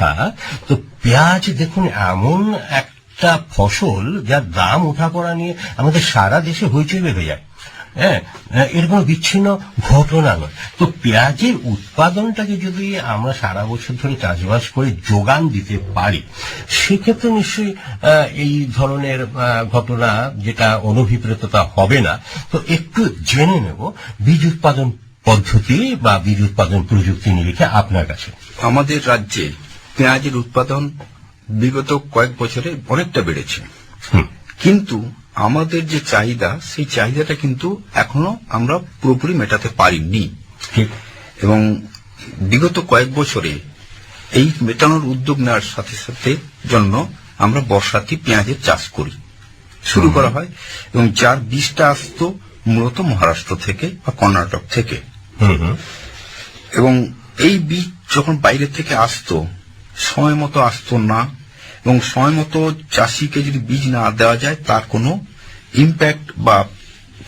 অবস্থা তো পেঁয়াজ দেখুন, এমন একটা ফসল যার দাম ওঠা পড়া নিয়ে আমাদের সারা দেশে হইচই বেড়ে যায়। হ্যাঁ বিচ্ছিন্ন ঘটনা নয়। তো পেঁয়াজের উৎপাদনটাকে যদি আমরা সারা বছর ধরে চাষবাস করে যোগান দিতে পারি, সেক্ষেত্রে নিশ্চয়ই এই ধরনের ঘটনা যেটা অনভিপ্রেততা হবে না। তো একটু জেনে নেব বীজ উৎপাদন পদ্ধতি বা বীজ উৎপাদন প্রযুক্তি নিরিখে আপনার কাছে। আমাদের রাজ্যে পেঁয়াজের উৎপাদন বিগত কয়েক বছরে অনেকটা বেড়েছে। কিন্তু আমাদের যে চাহিদা সেই চাহিদাটা কিন্তু এখনও আমরা পুরোপুরি মেটাতে পারিনি। এবং বিগত কয়েক বছরে এই মেটানোর উদ্যোগ নেওয়ার সাথে সাথে জন্য আমরা বর্ষাতে পেঁয়াজের চাষ করি। শুরু করা হয় এবং যার বীজটা আসতো মূলত মহারাষ্ট্র থেকে বা কর্ণাটক থেকে। এবং এই বীজ যখন বাইরে থেকে আসতো সময় মতো আসতো না এবং সময় মতো চাষিকে যদি বীজ না দেওয়া যায় তার কোনো ইম্প্যাক্ট বা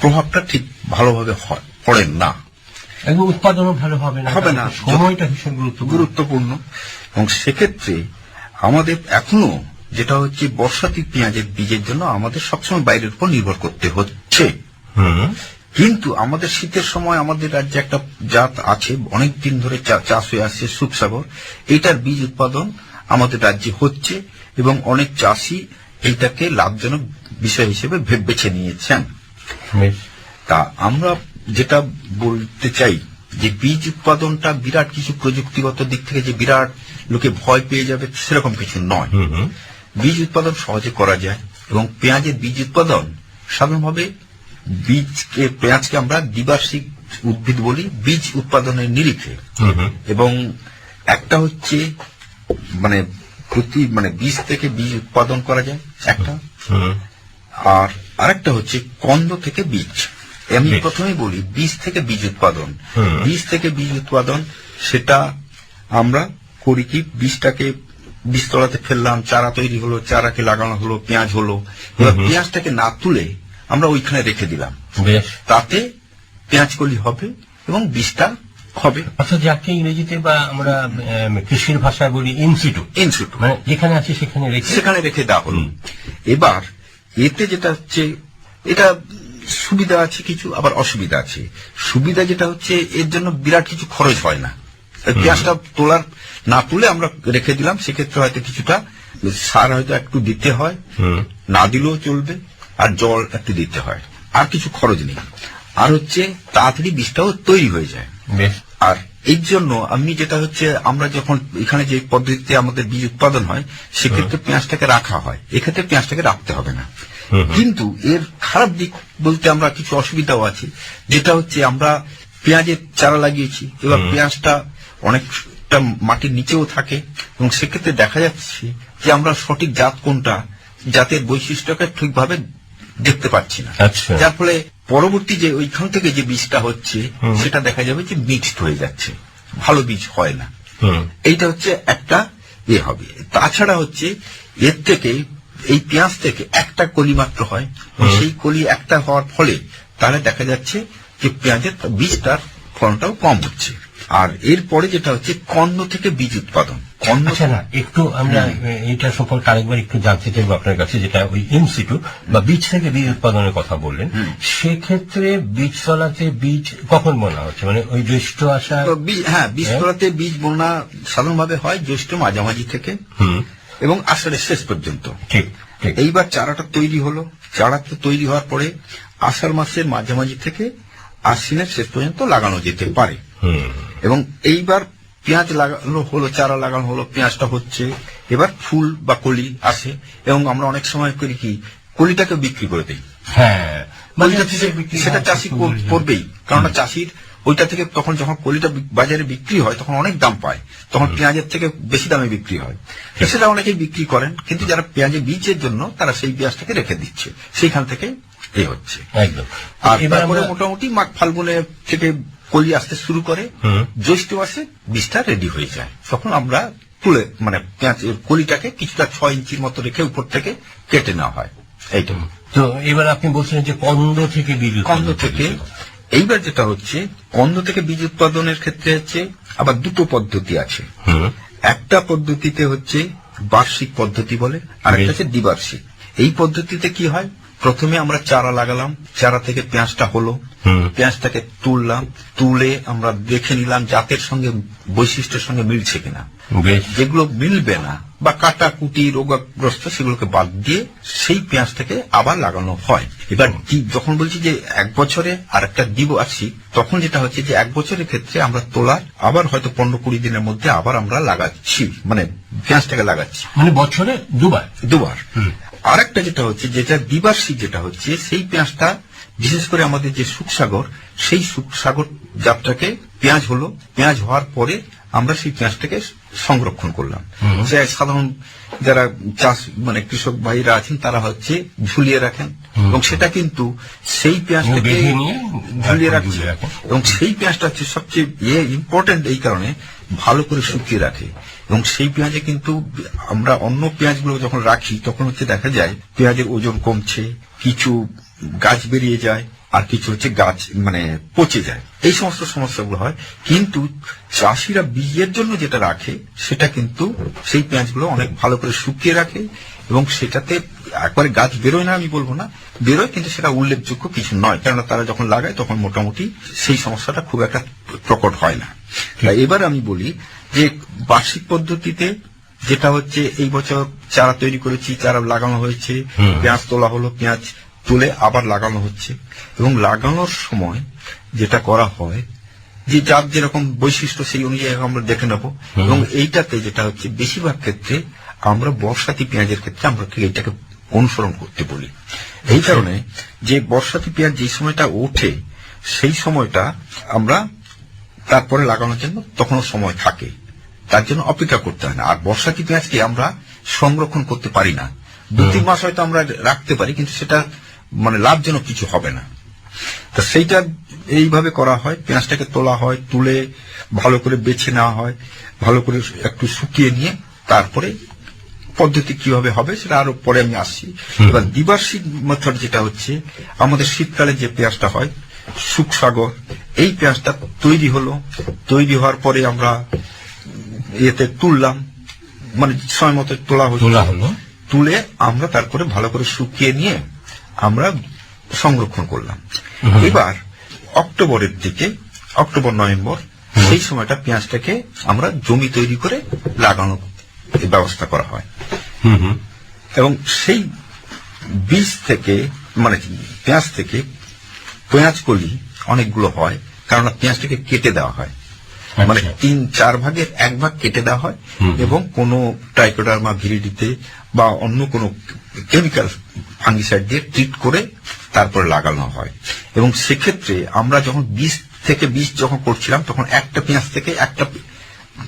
প্রভাবটা ঠিক ভালোভাবে হয় পড়ে না। এবং উৎপাদনও ভালো হবে না হবে না। সময়টা ভীষণ গুরুত্বপূর্ণ। গুরুত্বপূর্ণ। এবং সেক্ষেত্রে আমাদের এখনও যেটা হচ্ছে বর্ষাতি পেঁয়াজের বীজের জন্য আমাদের সবসময় বাইরের উপর নির্ভর করতে হচ্ছে। হুম। কিন্তু আমাদের শীতের সময় আমাদের রাজ্যে একটা জাত আছে অনেক দিন ধরে চাষ হয়ে আসছে সুপসাগর এটার বীজ উৎপাদন আমাদের রাজ্যে হচ্ছে এবং অনেক চাষি এইটাকে লাভজনক বিষয় হিসেবে বেছে নিয়েছেন। তা আমরা যেটা বলতে চাই যে বীজ উৎপাদনটা বিরাট কিছু প্রযুক্তিগত দিক থেকে যে বিরাট লোকে ভয় পেয়ে যাবে সেরকম কিছু নয়। বীজ উৎপাদন সহজে করা যায় এবং পেঁয়াজের বীজ উৎপাদন সাধারণভাবে বীজকে পেঁয়াজকে আমরা দ্বিবার্ষিক উদ্ভিদ বলি বীজ উৎপাদনের নিরিখে। এবং একটা হচ্ছে মানে প্রতি মানে বীজ থেকে বীজ উৎপাদন করা যায় একটা। আর আরেকটা হচ্ছে কন্দ থেকে বীজ। আমি। প্রথমেই বলি বীজ থেকে বীজ উৎপাদন। বীজ থেকে বীজ উৎপাদন সেটা আমরা করি কি বীজটাকে বীজতলাতে ফেললাম চারা তৈরি হলো চারাকে লাগানো হলো পেঁয়াজ হলো। এবার পেঁয়াজটাকে না তুলে আমরা ওইখানে রেখে দিলাম। তাতে পেঁয়াজ কলি হবে এবং বিস্তার হবে। অর্থাৎ যাকে ইংরেজিতে বা আমরা কৃষির ভাষায় বলি ইনসিটু ইনসিটু মানে যেখানে আছে সেখানে রেখে সেখানে রেখে দেওয়া হল। এবার এতে যেটা হচ্ছে এটা সুবিধা আছে কিছু আবার অসুবিধা আছে। সুবিধা যেটা হচ্ছে এর জন্য বিরাট কিছু খরচ হয় না। পেঁয়াজটা তোলার না তুলে আমরা রেখে দিলাম। সেক্ষেত্রে হয়তো কিছুটা সার হয়তো একটু দিতে হয়। না দিলেও চলবে। আর জল একটু দিতে হয়। আর কিছু খরচ নেই। আর হচ্ছে তাড়াতাড়ি বীজটাও তৈরি হয়ে যায়। বেশ। আর এই জন্য আমি যেটা হচ্ছে আমরা যখন এখানে যে পদ্ধতিতে আমাদের বীজ উৎপাদন হয় সেক্ষেত্রে পেঁয়াজটাকে রাখা হয়। এক্ষেত্রে পেঁয়াজটাকে রাখতে হবে না। কিন্তু এর খারাপ দিক বলতে আমরা কিছু অসুবিধাও আছে। যেটা হচ্ছে আমরা পেঁয়াজের চারা লাগিয়েছি। এবার পেঁয়াজটা অনেকটা মাটির নিচেও থাকে। এবং সেক্ষেত্রে দেখা যাচ্ছে যে আমরা সঠিক জাত কোনটা জাতের বৈশিষ্ট্যকে ঠিকভাবে দেখতে পাচ্ছি না। আচ্ছা। যার ফলে পরবর্তী যে ওইখান থেকে যে বীজটা হচ্ছে সেটা দেখা যাবে যে মিক্সড হয়ে যাচ্ছে। ভালো বীজ হয় না। এইটা হচ্ছে একটা এ হবে। তাছাড়া হচ্ছে এর থেকে এই পেঁয়াজ থেকে একটা কলি মাত্র হয়। সেই কলি একটা হওয়ার ফলে তাহলে দেখা যাচ্ছে যে পেঁয়াজের বীজটার ফলনটাও কম হচ্ছে। আর এরপরে যেটা হচ্ছে কর্ণ থেকে বীজ উৎপাদন। না একটু আমরা এটা সম্পর্কে আরেকবার একটু জানতে চাইব আপনার কাছে যেটা ওই ইনস্টিটিউট বা বীজ থেকে বীজ উৎপাদনের কথা বললেন। সেক্ষেত্রে বীজ তলাতে বীজ কখন বোনা হচ্ছে? মানে ওই জ্যৈষ্ঠ আসা বীজ- হ্যাঁ বীজ তোলাতে বীজ বোনা সাধারণভাবে হয় জ্যৈষ্ঠ মাঝামাঝি থেকে এবং আষাঢ়ের শেষ পর্যন্ত। ঠিক এইবার চারাটা তৈরি হলো। চারা তো তৈরি হওয়ার পরে আষাঢ় মাসের মাঝামাঝি থেকে আশ্বিনের শেষ পর্যন্ত লাগানো যেতে পারে। এবং এইবার পেঁয়াজ লাগানো হলো চারা লাগানো হলো পেঁয়াজটা হচ্ছে। এবার ফুল বা কলি আসে এবং আমরা অনেক সময় করি কি কলিটাকে বিক্রি করে দিই। হ্যাঁ। বিক্রি সেটা চাষি করবেই। কারণ চাষির ওইটা থেকে তখন যখন কলিটা বাজারে বিক্রি হয় তখন অনেক দাম পায়। তখন পেঁয়াজের থেকে বেশি দামে বিক্রি হয়। সেটা অনেকেই বিক্রি করেন কিন্তু যারা পেঁয়াজের বীজের জন্য তারা সেই পেঁয়াজটাকে রেখে দিচ্ছে। সেইখান থেকে এ হচ্ছে। একদম। আর এবার তারপরে মোটামুটি মাঘ ফাল্গুনে থেকে কলি আসতে শুরু করে জ্যৈষ্ঠ মাসে বীজটা রেডি হয়ে যায়। তখন আমরা তুলে মানে পেঁয়াজ কলিটাকে কিছুটা ছয় ইঞ্চির মতো রেখে উপর থেকে কেটে নেওয়া হয়। এইটা। তো এবার আপনি বলছিলেন যে কন্দ থেকে বীজ কন্দ থেকে। এইবার যেটা হচ্ছে কন্দ থেকে বীজ উৎপাদনের ক্ষেত্রে হচ্ছে আবার দুটো পদ্ধতি আছে। হুম। একটা পদ্ধতিতে হচ্ছে বার্ষিক পদ্ধতি বলে আর একটা হচ্ছে দ্বিবার্ষিক। এই পদ্ধতিতে কি হয়? প্রথমে আমরা চারা লাগালাম চারা থেকে পেঁয়াজটা হলো হুম। পেঁয়াজটাকে তুললাম তুলে আমরা দেখে নিলাম জাতের সঙ্গে বৈশিষ্ট্যের সঙ্গে মিলছে কিনা যেগুলো মিলবে না বা কাটা কুটি রোগগ্রস্ত সেগুলোকে বাদ দিয়ে সেই পেঁয়াজটাকে আবার লাগানো হয়। এবার দ্বি- যখন বলছি যে এক বছরে আর একটা দিব আসি তখন যেটা হচ্ছে যে এক বছরের ক্ষেত্রে আমরা তোলার আবার হয়তো পনেরো কুড়ি দিনের মধ্যে আবার আমরা লাগাচ্ছি মানে পেঁয়াজটাকে লাগাচ্ছি। মানে বছরে দুবার? দুবার। আরেকটা যেটা হচ্ছে যেটা দ্বিবার্ষিক যেটা হচ্ছে সেই পেঁয়াজটা বিশেষ করে আমাদের যে সুখসাগর সেই সুখসাগর যাত্রাকে পেঁয়াজ হলো পেঁয়াজ হওয়ার পরে আমরা সেই পেঁয়াজটাকে সংরক্ষণ করলাম। সে সাধারণ যারা চাষ মানে কৃষক ভাইরা আছেন তারা হচ্ছে ঝুলিয়ে রাখেন। এবং সেটা কিন্তু সেই পেঁয়াজটাকে ঝুলিয়ে রাখছে। এবং সেই পেঁয়াজটা হচ্ছে সবচেয়ে ইয়ে ইম্পর্টেন্ট এই কারণে ভালো করে শুকিয়ে রাখে। এবং সেই পেঁয়াজে কিন্তু আমরা অন্য পেঁয়াজগুলো যখন রাখি তখন হচ্ছে দেখা যায় পেঁয়াজের ওজন কমছে কিছু গাছ বেরিয়ে যায় আর কিছু হচ্ছে গাছ মানে পচে যায়। এই সমস্ত সমস্যাগুলো হয়। কিন্তু চাষিরা বীজের জন্য যেটা রাখে সেটা কিন্তু সেই পেঁয়াজগুলো অনেক ভালো করে শুকিয়ে রাখে এবং সেটাতে একবারে গাছ বেরোয় না আমি বলব না। বেরোয় কিন্তু সেটা উল্লেখযোগ্য কিছু নয়। কেননা তারা যখন লাগায় তখন মোটামুটি সেই সমস্যাটা খুব একটা প্রকট হয় না। এবার আমি বলি যে বার্ষিক পদ্ধতিতে যেটা হচ্ছে এই বছর চারা তৈরি করেছি চারা লাগানো হয়েছে পেঁয়াজ তোলা হলো পেঁয়াজ তুলে আবার লাগানো হচ্ছে। এবং লাগানোর সময় যেটা করা হয় যে যার যেরকম বৈশিষ্ট্য সেই অনুযায়ী আমরা দেখে নেব। এবং এইটাতে যেটা হচ্ছে বেশিরভাগ ক্ষেত্রে আমরা বর্ষাতি পেঁয়াজের ক্ষেত্রে আমরা এইটাকে অনুসরণ করতে বলি। এই কারণে যে বর্ষাতি পেঁয়াজ যে সময়টা ওঠে সেই সময়টা আমরা তারপরে লাগানোর জন্য তখনও সময় থাকে। তার জন্য অপেক্ষা করতে হয় না। আর বর্ষাতি পেঁয়াজকে আমরা সংরক্ষণ করতে পারি না। দু তিন মাস হয়তো আমরা রাখতে পারি কিন্তু সেটা মানে লাভজনক কিছু হবে না। তা সেইটা এইভাবে করা হয় পেঁয়াজটাকে তোলা হয় তুলে ভালো করে বেছে নেওয়া হয় ভালো করে একটু শুকিয়ে নিয়ে তারপরে পদ্ধতি কীভাবে হবে সেটা আরও পরে আমি আসছি। এবার দ্বিবার্ষিক মেথড যেটা হচ্ছে আমাদের শীতকালে যে পেঁয়াজটা হয় সুখসাগর এই পেঁয়াজটা তৈরি হলো। তৈরি হওয়ার পরে আমরা ইয়েতে তুললাম মানে সময় মতো তোলা হলো। তুলে আমরা তারপরে ভালো করে শুকিয়ে নিয়ে আমরা সংরক্ষণ করলাম। এবার অক্টোবরের দিকে অক্টোবর নভেম্বর সেই সময়টা পেঁয়াজটাকে আমরা জমি তৈরি করে লাগানোর ব্যবস্থা করা হয়। এবং সেই বীজ থেকে মানে পেঁয়াজ থেকে পেঁয়াজ কলি অনেকগুলো হয় কারণ পেঁয়াজটাকে কেটে দেওয়া হয়। মানে আচ্ছা। তিন চার ভাগের এক ভাগ কেটে দেওয়া হয়। এবং কোনো ট্রাইকোডার্মা ভিরিডিতে বা অন্য কোনো কেমিক্যাল ফাঙ্গিসাইড দিয়ে ট্রিট করে তারপরে লাগানো হয়। এবং সেক্ষেত্রে আমরা যখন বীজ থেকে বীজ যখন করছিলাম তখন একটা পেঁয়াজ থেকে একটা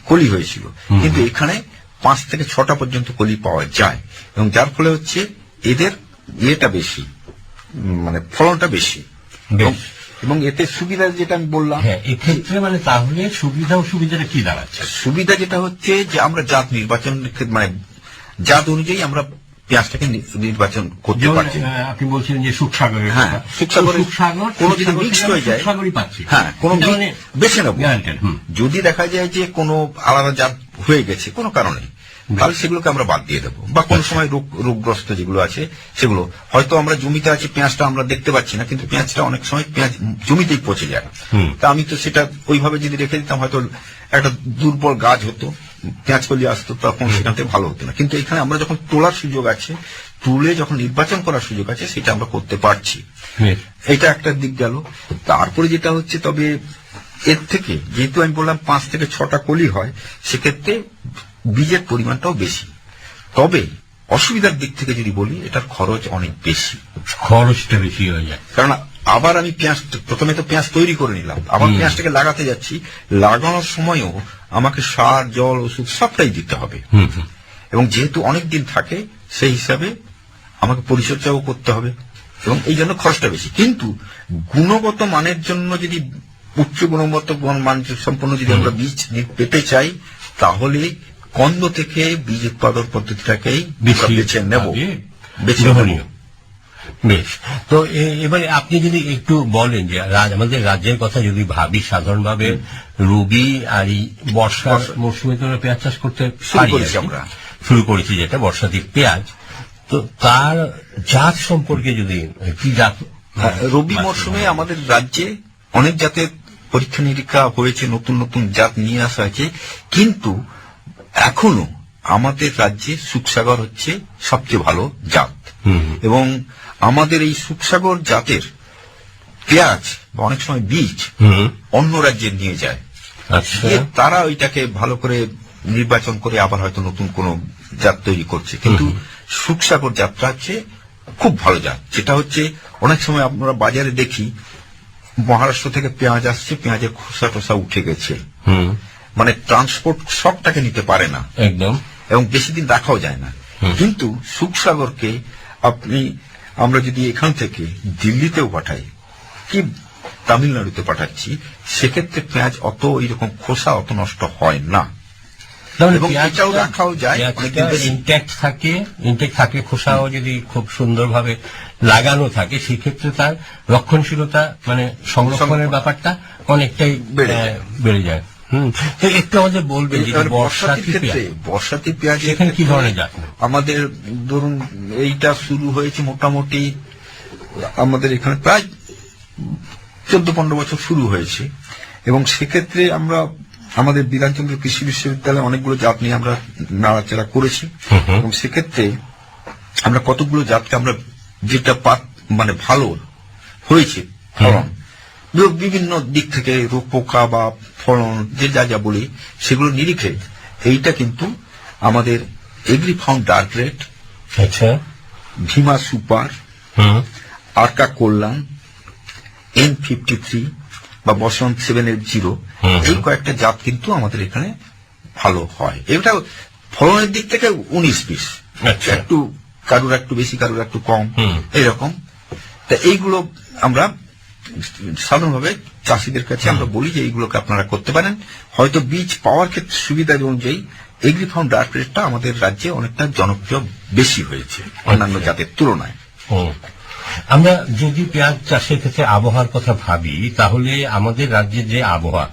কলি হয়েছিল। কিন্তু এখানে পাঁচ থেকে ছটা পর্যন্ত কলি পাওয়া যায়। এবং যার ফলে হচ্ছে এদের ইয়েটা বেশি মানে ফলনটা বেশি। এবং- এতে সুবিধা যেটা আমি বললাম হ্যাঁ এক্ষেত্রে মানে তাহলে সুবিধা অসুবিধাটা কি দাঁড়াচ্ছে? সুবিধা যেটা হচ্ছে যে আমরা জাত নির্বাচন মানে জাত অনুযায়ী আমরা পেঁয়াজটাকে নির্বাচন করতে পারছি। আপনি বলছিলেন যে সুখসাগরের হ্যাঁ, সুখসাগর কোনো যদি থেকে হয়ে যায়- হ্যাঁ কোনো বেছে নেব। যদি দেখা যায় যে কোনো আলাদা জাত হয়ে গেছে কোনো কারণে তাহলে সেগুলোকে আমরা বাদ দিয়ে দেবো। বা কোনো সময় রোগ রোগগ্রস্ত যেগুলো আছে সেগুলো। হয়তো আমরা জমিতে আছে পেঁয়াজটা আমরা দেখতে পাচ্ছি না কিন্তু পেঁয়াজটা অনেক সময় পেঁয়াজ জমিতেই পচে যায়। তা আমি তো সেটা ওইভাবে যদি রেখে দিতাম হয়তো একটা দুর্বল গাছ হতো পেঁয়াজ কলি আসতো তখন সেখান থেকে ভালো হতো না। কিন্তু এখানে আমরা যখন তোলার সুযোগ আছে তুলে যখন নির্বাচন করার সুযোগ আছে সেটা আমরা করতে পারছি। এটা একটা দিক গেল। তারপরে যেটা হচ্ছে তবে এর থেকে যেহেতু আমি বললাম পাঁচ থেকে ছটা কলি হয় সেক্ষেত্রে বীজের পরিমাণটাও বেশি। তবে অসুবিধার দিক থেকে যদি বলি এটার খরচ অনেক বেশি। খরচটা বেশি হয়ে যায়। কারণ আবার আমি পেঁয়াজ প্রথমে তো পেঁয়াজ তৈরি করে নিলাম। আবার পেঁয়াজটাকে লাগাতে যাচ্ছি। লাগানোর সময়ও আমাকে সার জল ওষুধ সবটাই দিতে হবে। এবং যেহেতু অনেক দিন থাকে সেই হিসাবে আমাকে পরিচর্যাও করতে হবে। এবং এই জন্য খরচটা বেশি। কিন্তু গুণগত মানের জন্য যদি উচ্চ গুণগত মান সম্পন্ন যদি আমরা বীজ পেতে চাই তাহলে কন্দ থেকে বীজ উৎপাদন পদ্ধতিটাকেই বেছে নেব। বেছে নেব। বেশ তো এবারে আপনি যদি একটু বলেন যে রাজ- আমাদের রাজ্যের কথা যদি ভাবি সাধারণভাবে রবি আর এই বর্ষার বর্ষা। মৌসুমে তো পেঁয়াজ চাষ করতে। আমরা। শুরু করেছি যেটা বর্ষাদিক পেঁয়াজ তো তার জাত সম্পর্কে যদি কি জাত হ্যাঁ, রবি মরশুমে আমাদের রাজ্যে অনেক জাতের পরীক্ষা নিরীক্ষা হয়েছে নতুন নতুন জাত নিয়ে আসা হয়েছে কিন্তু এখনও আমাদের রাজ্যে সুখসাগর হচ্ছে সবচেয়ে ভালো জাত। এবং আমাদের এই সুখসাগর জাতের পেঁয়াজ বা অনেক সময় বীজ অন্য রাজ্যে নিয়ে যায়। আচ্ছা। তারা ওইটাকে ভালো করে নির্বাচন করে আবার হয়তো নতুন কোন জাত তৈরি করছে। কিন্তু সুখসাগর জাতটা হচ্ছে খুব ভালো জাত। যেটা হচ্ছে অনেক সময় আমরা বাজারে দেখি মহারাষ্ট্র থেকে পেঁয়াজ আসছে পেঁয়াজের খোসা টোসা উঠে গেছে। মানে ট্রান্সপোর্ট সবটাকে নিতে পারে না। একদম। এবং বেশি দিন রাখাও যায় না। কিন্তু সুখসাগরকে আপনি আমরা যদি এখান থেকে দিল্লিতেও পাঠাই কি তামিলনাড়ুতে পাঠাচ্ছি সেক্ষেত্রে পেঁয়াজ অত এইরকম খোসা অত নষ্ট হয় না। থাকে থাকে খোসাও যদি খুব সুন্দরভাবে লাগানো থাকে সেক্ষেত্রে তার রক্ষণশীলতা মানে সংরক্ষণের ব্যাপারটা অনেকটাই বেড়ে যায়। একটু আমাদের বলবেন যে এবার বর্ষাতি বর্ষাতির পেঁয়াজ, সেখানে কি ধরনের জাত? আমাদের ধরুন এইটা শুরু হয়েছে মোটামুটি আমাদের এখানে প্রায় চোদ্দ পনেরো বছর শুরু হয়েছে। এবং সেক্ষেত্রে আমরা আমাদের বিধানচন্দ্র কৃষি বিশ্ববিদ্যালয়ে অনেকগুলো জাত নিয়ে আমরা নাড়াচাড়া করেছি। এবং সেক্ষেত্রে আমরা কতগুলো জাতকে আমরা যেটা পাত মানে ভালো হয়েছে ফলন বিভিন্ন দিক থেকে রোগ পোকা বা ফলন যে যা যা বলি সেগুলো নিরিখে এইটা কিন্তু আমাদের এগ্রি ফাউন্ড ডার্ক রেড আচ্ছা। ভীমা সুপার হুম। আরকা কল্যাণ এন ফিফটি থ্রি বা বসন্ত সেভেন এইট জিরো এই কয়েকটা জাত কিন্তু আমাদের এখানে ভালো হয়। এটা ফলনের দিক থেকে উনিশ পিস আচ্ছা। একটু কারুর একটু বেশি কারুর একটু কম হুম। এইরকম তা এইগুলো আমরা সাধারণভাবে চাষিদের কাছে আমরা বলি যে এইগুলোকে আপনারা করতে পারেন। হয়তো বীজ পাওয়ার ক্ষেত্রে সুবিধা অনুযায়ী এগ্রি ফাউন্ড ডার্ক রেটটা আমাদের রাজ্যে অনেকটা জনপ্রিয় বেশি হয়েছে অন্যান্য জাতের তুলনায়। আমরা যদি পেঁয়াজ চাষের ক্ষেত্রে আবহাওয়ার কথা ভাবি তাহলে আমাদের রাজ্যের যে আবহাওয়া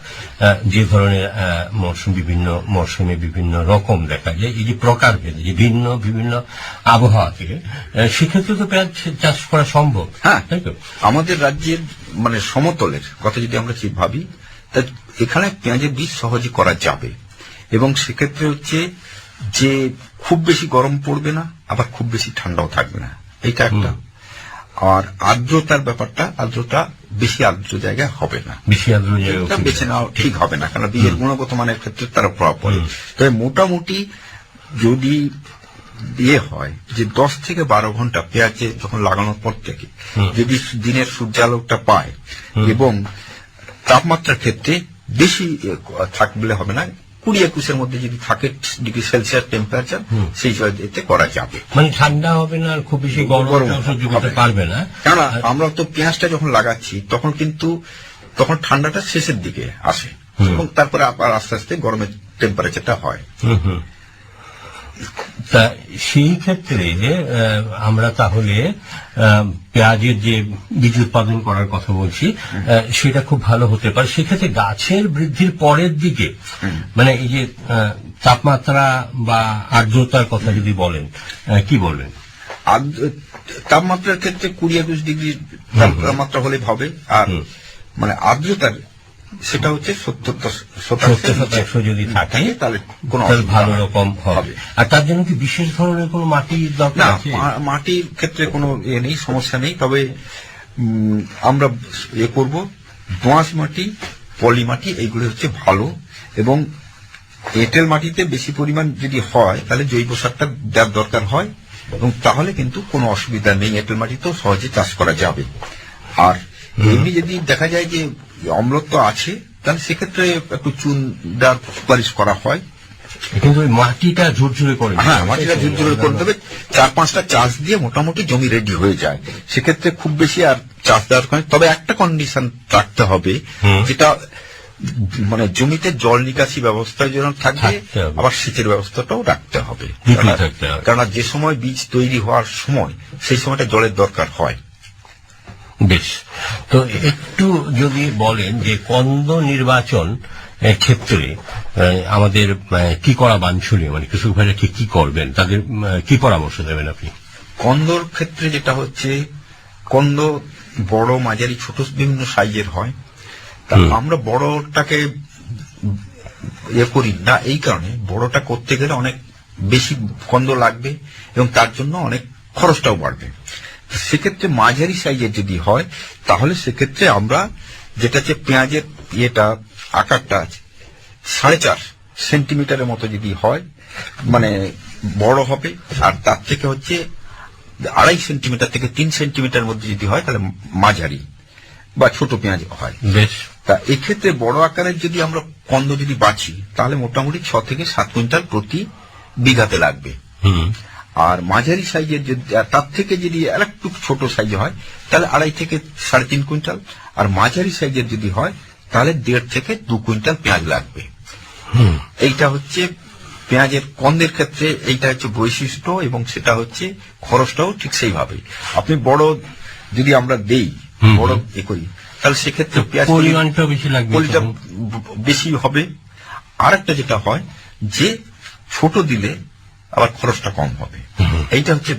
যে ধরনের মরশুম বিভিন্ন মরশুমে বিভিন্ন রকম দেখা যায় এই যে প্রকারভেদে যে ভিন্ন বিভিন্ন আবহাওয়া থেকে সেক্ষেত্রে তো পেঁয়াজ চাষ করা সম্ভব হ্যাঁ। তাই তো? আমাদের রাজ্যের মানে সমতলের কথা যদি আমরা ঠিক ভাবি তা এখানে পেঁয়াজের বীজ সহজে করা যাবে। এবং সেক্ষেত্রে হচ্ছে যে খুব বেশি গরম পড়বে না আবার খুব বেশি ঠান্ডাও থাকবে না। এইটা একটা। আর আর্দ্রতার ব্যাপারটা আর্দ্রতা বেশি আর্দ্র জায়গায় হবে না। বেশি আদ্র জায়গায় বেছে নেওয়া ঠিক হবে না কারণ বীজের গুণগত মানের ক্ষেত্রে তার প্রভাব পড়ে। তবে মোটামুটি যদি দিয়ে হয় যে দশ থেকে বারো ঘণ্টা পেঁয়াজে যখন লাগানোর পর থেকে যদি দিনের সূর্যালোকটা পায় এবং তাপমাত্রার ক্ষেত্রে বেশি থাকলে হবে না কুড়ি একুশের মধ্যে যদি থাকে ডিগ্রি সেলসিয়াস টেম্পারেচার সেই এতে করা যাবে। মানে ঠান্ডা হবে না আর খুব বেশি গরম সহ্য করতে পারবে না। কেননা আমরা তো পেঁয়াজটা যখন লাগাচ্ছি তখন কিন্তু তখন ঠান্ডাটা শেষের দিকে আসে। এবং তারপরে আবার আস্তে আস্তে গরমের টেম্পারেচারটা হয়। তা সেই ক্ষেত্রে আহ, আমরা তাহলে পেঁয়াজের যে বীজ উৎপাদন করার কথা বলছি সেটা খুব ভালো হতে পারে। সেক্ষেত্রে গাছের বৃদ্ধির পরের দিকে মানে এই যে তাপমাত্রা বা আর্দ্রতার কথা যদি বলেন কি বলবেন? তাপমাত্রার ক্ষেত্রে কুড়ি একুশ ডিগ্রি তাপমাত্রা হলে হবে। আর মানে আর্দ্রতার সেটা হচ্ছে সত্তর সত্তর শতাংশ যদি থাকে তাহলে কোনো ভালো রকম হবে। আর তার জন্য কি বিশেষ ধরনের কোনো মাটির দরকার মাটির ক্ষেত্রে কোনো এ নেই সমস্যা নেই তবে আমরা এ করব দোঁয়াশ মাটি পলি মাটি এইগুলো হচ্ছে ভালো এবং এঁটেল মাটিতে বেশি পরিমাণ যদি হয় তাহলে জৈব সারটা দেওয়ার দরকার হয় এবং তাহলে কিন্তু কোনো অসুবিধা নেই এঁটেল মাটিতেও সহজে চাষ করা যাবে। আর এমনি যদি দেখা যায় যে অম্লত্ব আছে তাহলে সেক্ষেত্রে একটু চুন দেওয়ার সুপারিশ করা হয়। কিন্তু ওই মাটিটা ঝুরঝুরে করে হ্যাঁ মাটিটা? ঝুরঝুরে করে দেবে চার পাঁচটা চাষ দিয়ে মোটামুটি জমি রেডি হয়ে যায়। সেক্ষেত্রে খুব বেশি আর চাষ দেওয়ার তবে একটা কন্ডিশন রাখতে হবে যেটা মানে জমিতে জল নিকাশি ব্যবস্থা যেন থাকবে আবার সেচের ব্যবস্থাটাও রাখতে হবে। কেননা যে সময় বীজ তৈরি হওয়ার সময় সেই সময়টা জলের দরকার হয়। বেশ। তো একটু যদি বলেন যে কন্দ নির্বাচন ক্ষেত্রে আমাদের কি করা বাঞ্ছনীয়? মানে কৃষক ভাইরা ঠিক কি করবেন? তাদের কি পরামর্শ দেবেন আপনি? কন্দর ক্ষেত্রে যেটা হচ্ছে কন্দ বড় মাঝারি ছোট বিভিন্ন সাইজের হয়। তা আমরা বড়টাকে ইয়ে করি না এই কারণে বড়টা করতে গেলে অনেক বেশি কন্দ লাগবে এবং তার জন্য অনেক খরচটাও বাড়বে। সেক্ষেত্রে মাঝারি সাইজের যদি হয় তাহলে সেক্ষেত্রে আমরা যেটা হচ্ছে পেঁয়াজের ইয়েটা আকারটা আছে সাড়ে চার সেন্টিমিটারের মতো যদি হয় মানে বড় হবে আর তার থেকে হচ্ছে আড়াই সেন্টিমিটার থেকে তিন সেন্টিমিটার মধ্যে যদি হয় তাহলে মাঝারি বা ছোট পেঁয়াজ হয়। বেশ। তা এক্ষেত্রে বড় আকারের যদি আমরা কন্দ যদি বাছি তাহলে মোটামুটি ছ থেকে সাত কুইন্টাল প্রতি বিঘাতে লাগবে। হুম। আর মাঝারি সাইজের যদি তার থেকে যদি আরেকটু ছোট সাইজ হয় তাহলে আড়াই থেকে সাড়ে তিন কুইন্টাল। আর মাঝারি সাইজের যদি হয় তাহলে দেড় থেকে দু কুইন্টাল পেঁয়াজ লাগবে। হুম। এইটা হচ্ছে পেঁয়াজের কন্দের ক্ষেত্রে এইটা হচ্ছে বৈশিষ্ট্য এবং সেটা হচ্ছে খরচটাও ঠিক সেইভাবে। আপনি বড় যদি আমরা দেই বড়। এ করি তাহলে সেক্ষেত্রে পেঁয়াজ পরিমাণটা বেশি লাগবে পলিটা তখন। ব- বেশি হবে। আরেকটা যেটা হয় যে ছোট দিলে আবার খরচটা কম হবে। এইটা হচ্ছে